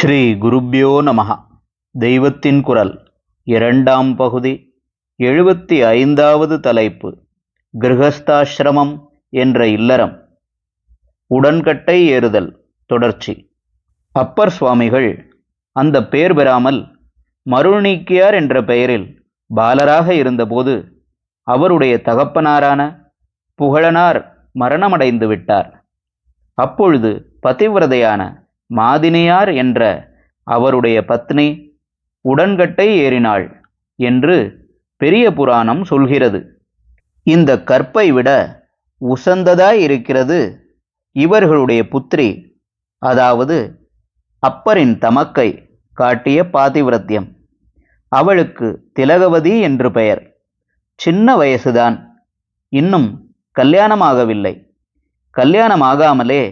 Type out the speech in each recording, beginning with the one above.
ஸ்ரீ குருப்யோ நமஹ. தெய்வத்தின் குரல் இரண்டாம் பகுதி எழுபத்தி ஐந்தாவது தலைப்பு கிரகஸ்தாசிரமம் என்ற இல்லறம் உடன்கட்டை ஏறுதல் தொடர்ச்சி. அப்பர் சுவாமிகள் அந்த பெயர் பெறாமல் மருள்நீக்கியார் என்ற பெயரில் பாலராக இருந்தபோது அவருடைய தகப்பனாரான புகழனார் மரணமடைந்து விட்டார். அப்பொழுது பதிவிரதையான மாதினியார் என்ற அவருடைய பத்னி உடன்கட்டை ஏறினாள் என்று பெரிய புராணம் சொல்கிறது. இந்த கற்பை விட உசந்ததாய் இருக்கிறது இவர்களுடைய புத்திரி அதாவது அப்பரின் தமக்கை காட்டிய பாதிவிரத்தியம். அவளுக்கு திலகவதி என்று பெயர். சின்ன வயசுதான் இன்னும் கல்யாணமாகவில்லை. கல்யாணமாகாமலே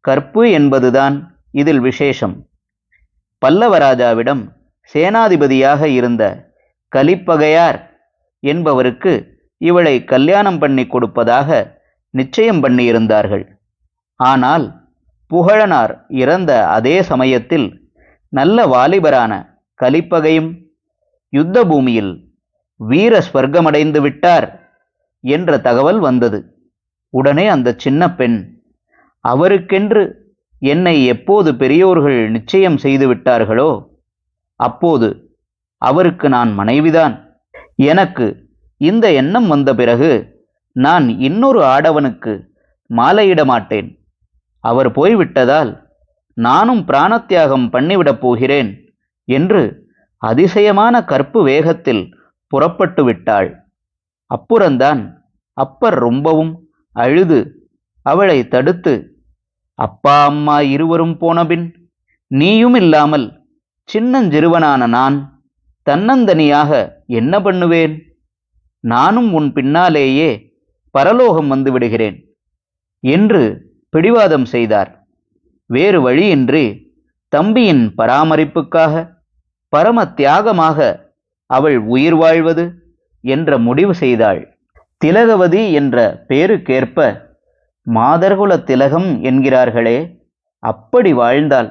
கற்பு என்பதுதான் இதில் விசேஷம். பல்லவராஜாவிடம் சேனாதிபதியாக இருந்த கலிப்பகையார் என்பவருக்கு இவளை கல்யாணம் பண்ணி கொடுப்பதாக நிச்சயம் பண்ணியிருந்தார்கள். ஆனால் புகழனார் இறந்த அதே சமயத்தில் நல்ல வாலிபரான கலிப்பகையும் யுத்த பூமியில் வீர ஸ்வர்க்கமடைந்து விட்டார் என்ற தகவல் வந்தது. உடனே அந்த சின்ன பெண் அவருக்கென்று என்னை எப்போது பெரியோர்கள் நிச்சயம் செய்து விட்டார்களோ அப்போது அவருக்கு நான் மனைவிதான். எனக்கு இந்த எண்ணம் வந்த பிறகு நான் இன்னொரு ஆடவனுக்கு மாலையிட மாட்டேன் அவர் போய்விட்டதால் நானும் பிராணத்தியாகம் பண்ணிவிடப் போகிறேன் என்று அதிசயமான கற்பு வேகத்தில் புறப்பட்டு விட்டாள். அப்புறந்தான் அப்பர் ரொம்பவும் அழுது அவளை தடுத்து அப்பா அம்மா இருவரும் போனபின் நீயும் இல்லாமல் சின்னஞ்சிறுவனான நான் தன்னந்தனியாக என்ன பண்ணுவேன்? நானும் உன் பின்னாலேயே பரலோகம் வந்து விடுகிறேன் என்று பிடிவாதம் செய்தார். வேறு வழியின்றி தம்பியின் பராமரிப்புக்காக பரம தியாகமாக அவள் உயிர் வாழ்வது என்ற முடிவு செய்தாள். திலகவதி என்ற பேருக்கேற்ப மாதர்குல திலகம் என்கிறார்களே அப்படி வாழ்ந்தாள்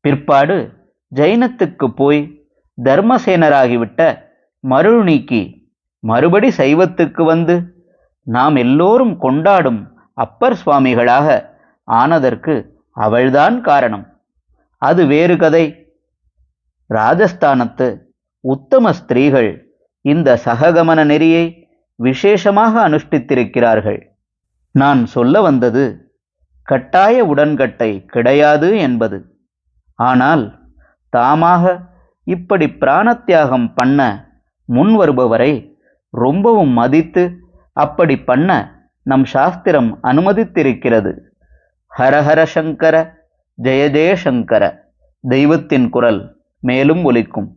பிற்பாடு ஜைனத்துக்கு போய் தர்மசேனராகிவிட்ட மருள் நீக்கி மறுபடி சைவத்துக்கு வந்து நாம் எல்லோரும் கொண்டாடும் அப்பர் சுவாமிகளாக ஆனதற்கு அவள்தான் காரணம். அது வேறு கதை. ராஜஸ்தானத்து உத்தம ஸ்திரீகள் இந்த சககமன நெறியை விசேஷமாக அனுஷ்டித்திருக்கிறார்கள். நான் சொல்ல வந்தது கட்டாய உடன்கட்டை கிடையாது என்பது. ஆனால் தாமாக இப்படி பிராணத்தியாகம் பண்ண முன் வருபவரை ரொம்பவும் மதித்து அப்படி பண்ண நம் சாஸ்திரம் அனுமதித்திருக்கிறது. ஹரஹர சங்கர ஜெய ஜெயசங்கர தெய்வத்தின் குரல் மேலும் ஒலிக்கும்.